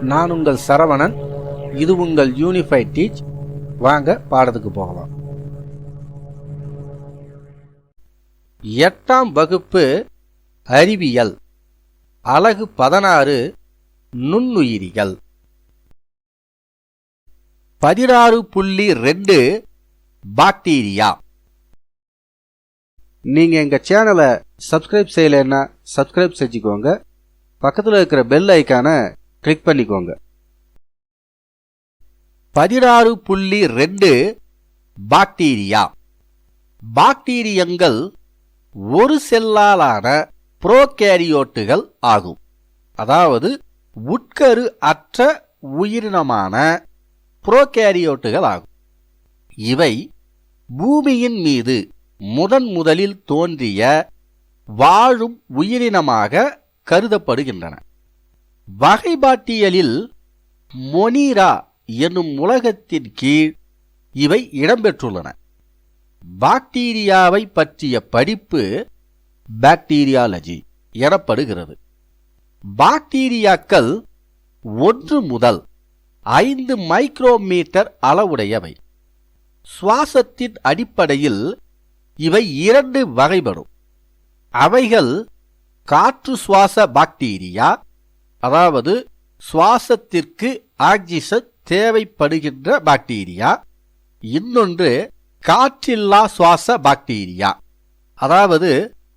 நான் உங்கள் சரவணன். இது உங்கள் யூனிஃபைட் டீச் வாங்க பாடத்துக்கு போகலாம். எட்டாம் வகுப்பு அறிவியல். அலகு பதினாறு நுண்ணுயிரிகள். பதினாறு புள்ளி ரெண்டு பாக்டீரியா. நீங்கள் எங்கள் சேனலை சப்ஸ்கிரைப் செய்யலைன்னா சப்ஸ்கிரைப் செஞ்சுக்கோங்க. பக்கத்தில் இருக்கிற பெல் ஐக்கானை கிளிக் பண்ணிக்கோங்க. பதினாறு புள்ளி ரெண்டு பாக்டீரியா பாக்டீரியங்கள் ஒரு செல்லாலான புரோகேரியோட்டுகள் ஆகும். அதாவது உட்கரு அற்ற உயிரினமான புரோகேரியோட்டுகள் ஆகும். இவை பூமியின் மீது முதன் முதலில் தோன்றிய வாழும் உயிரினமாக கருதப்படுகின்றன. வகைபாட்டியலில் மொனீரா என்னும் உலகத்தின் கீழ் இவை இடம்பெற்றுள்ளன. பாக்டீரியாவை பற்றிய படிப்பு பாக்டீரியாலஜி எனப்படுகிறது. பாக்டீரியாக்கள் ஒன்று முதல் ஐந்து மைக்ரோமீட்டர் அளவுடையவை. சுவாசத்தின் அடிப்படையில் இவை இரண்டு வகைப்படும். அவைகள் காற்று சுவாச பாக்டீரியா அதாவது சுவாசத்திற்கு ஆக்சிஜன் தேவைப்படுகின்ற பாக்டீரியா இன்னொன்று காற்றில்லா சுவாச பாக்டீரியா. அதாவது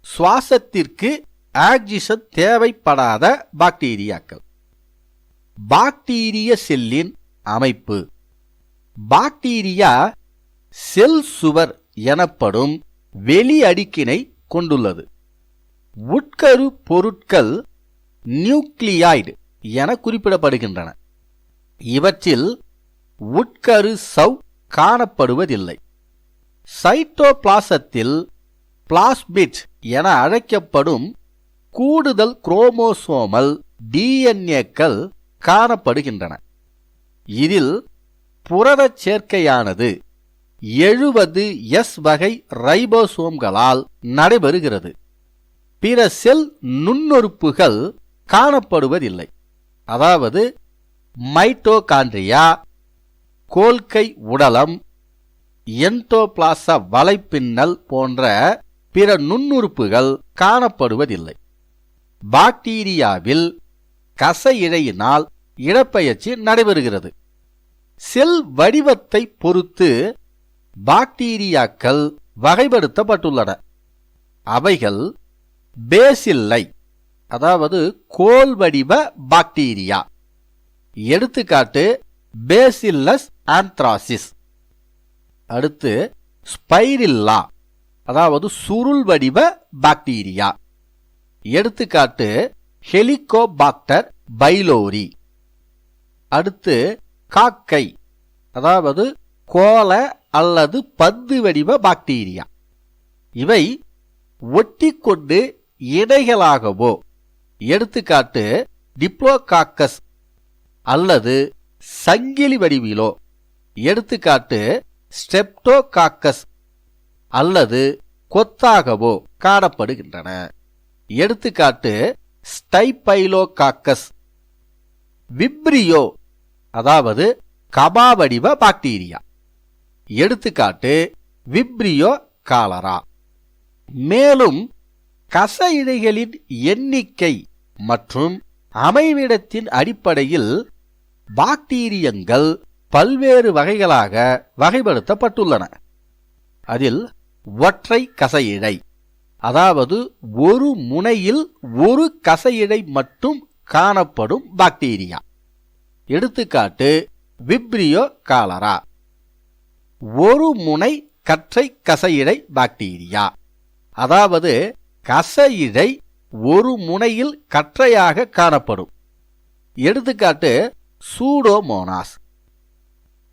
சுவாசத்திற்கு ஆக்சிஜன் தேவைப்படாத பாக்டீரியாக்கள். பாக்டீரிய செல்லின் அமைப்பு. பாக்டீரியா செல் சுவர் எனப்படும் வெளி அடுக்கினை கொண்டுள்ளது. உட்கரு பொருட்கள் நியூக்ளியாய்டு என குறிப்பிடப்படுகின்றன. இவற்றில் உட்கரு சவ் காணப்படுவதில்லை. சைட்டோபிளாசத்தில் பிளாஸ்மிட் என அழைக்கப்படும் கூடுதல் குரோமோசோமல் டிஎன்ஏக்கள் காணப்படுகின்றன. இதில் புரதச் சேர்க்கையானது எழுபது எஸ் வகை ரைபோசோம்களால் நடைபெறுகிறது. பிற செல் நுண்ணுறுப்புகள் காணப்படுவதில்லை. அதாவது மைட்டோகாண்ட்ரியா கோல்கை உடலம் என்டோபிளாச வலைப்பின்னல் போன்ற பிற நுண்ணுறுப்புகள் காணப்படுவதில்லை. பாக்டீரியாவில் கச இழையினால் இடப்பெயர்ச்சி நடைபெறுகிறது. செல் வடிவத்தை பொறுத்து பாக்டீரியாக்கள் வகைப்படுத்தப்பட்டுள்ளன. அவைகள் பேசில்லை அதாவது கோல் வடிவ பாக்டீரியா. எடுத்துக்காட்டு பேசில்லஸ் ஆந்த்ராசிஸ். அடுத்து ஸ்பைரில்லா. அதாவது சுருள் வடிவ பாக்டீரியா. எடுத்துக்காட்டு ஹெலிகோபாக்டர் பைலோரி. அடுத்து காக்கை. அதாவது கோல அல்லது பந்து வடிவ பாக்டீரியா. இவை ஒட்டிக்கொண்டு இடைகளாகவோ. எடுத்துக்காட்டு டிப்ளோகாக்கஸ் அல்லது சங்கிலி வடிவிலோ. எடுத்துக்காட்டு ஸ்டெப்டோகாக்கஸ் அல்லது கொத்தாகவோ காணப்படுகின்றன. எடுத்துக்காட்டு ஸ்டைபைலோகாக்கஸ் விப்ரியோ அதாவது கபா வடிவ பாக்டீரியா. எடுத்துக்காட்டு விப்ரியோ காலரா. மேலும் கச இழைகளின் எண்ணிக்கை மற்றும் அமைவிடத்தின் அடிப்படையில் பாக்டீரியங்கள் பல்வேறு வகைகளாக வகைப்படுத்தப்பட்டுள்ளன. அதில் ஒற்றை கசையிழை அதாவது ஒரு முனையில் ஒரு கசையிழை மட்டும் காணப்படும் பாக்டீரியா. எடுத்துக்காட்டு விப்ரியோ காலரா. ஒரு முனை கற்றை கசையிழை பாக்டீரியா. அதாவது கசையிழை ஒரு முனையில் கற்றையாக காணப்படும். எடுத்துக்காட்டு சூடோமோனாஸ்.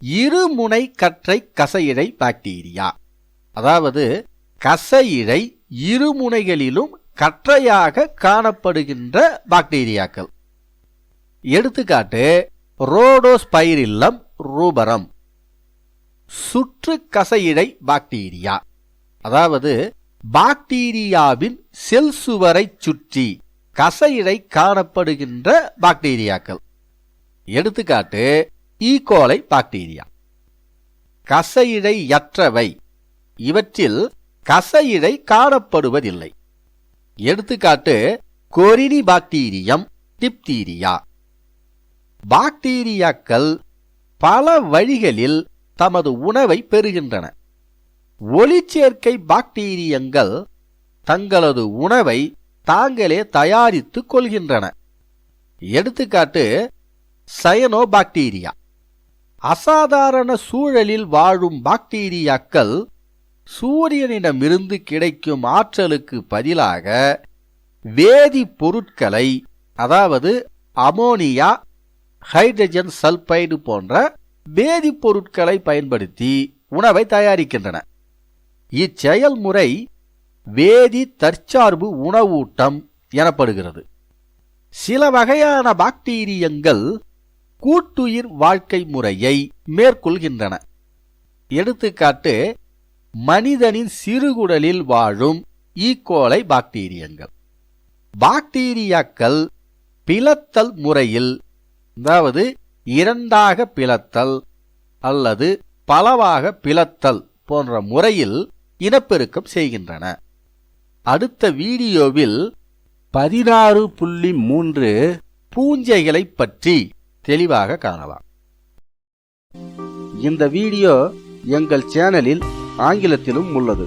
இருமுனை கற்றை கசையிழை பாக்டீரியா. அதாவது கசையிழை இருமுனைகளிலும் கற்றையாக காணப்படுகின்ற பாக்டீரியாக்கள். எடுத்துக்காட்டு ரோடோஸ்பைரில்லம் ரூபரம். சுற்று கசையிழை பாக்டீரியா. அதாவது பாக்டீரியாவின் செல் சுவரை சுற்றி கசையிடை காணப்படுகின்ற பாக்டீரியாக்கள். எடுத்துக்காட்டு e. ஈகோலை பாக்டீரியா கசையிடையற்றவை இவற்றில் கசையிடை காணப்படுவதில்லை. எடுத்துக்காட்டு கொரினி பாக்டீரியம் டிப்தீரியா. பாக்டீரியாக்கள் பல வழிகளில் தமது உணவை பெறுகின்றன. ஒளிச்சேர்க்கை பாக்டீரியங்கள் தங்களது உணவை தாங்களே தயாரித்துக் கொள்கின்றன. எடுத்துக்காட்டு சயனோபாக்டீரியா அசாதாரண சூழலில் வாழும் பாக்டீரியாக்கள் சூரியனிடமிருந்து கிடைக்கும் ஆற்றலுக்கு பதிலாக வேதிப்பொருட்களை அதாவது அமோனியா ஹைட்ரஜன் சல்பைடு போன்ற வேதிப்பொருட்களை பயன்படுத்தி உணவை தயாரிக்கின்றன. இச்செயல்முறை வேதி தற்சார்பு உணவூட்டம் எனப்படுகிறது. சில வகையான பாக்டீரியங்கள் கூட்டுயிர் வாழ்க்கை முறையை மேற்கொள்கின்றன. எடுத்துக்காட்டு மனிதனின் சிறுகுடலில் வாழும் e. ஈகோலை பாக்டீரியங்கள். பாக்டீரியாக்கள் பிளத்தல் முறையில் அதாவது இரண்டாக பிளத்தல் அல்லது பலவாக பிளத்தல் போன்ற முறையில் இனப்பெருக்கம் செய்கின்றன. அடுத்த வீடியோவில் பதினாறு புள்ளி மூன்று பூஞ்சைகளை பற்றி தெளிவாக காணலாம். இந்த வீடியோ எங்கள் சேனலில் ஆங்கிலத்திலும் உள்ளது.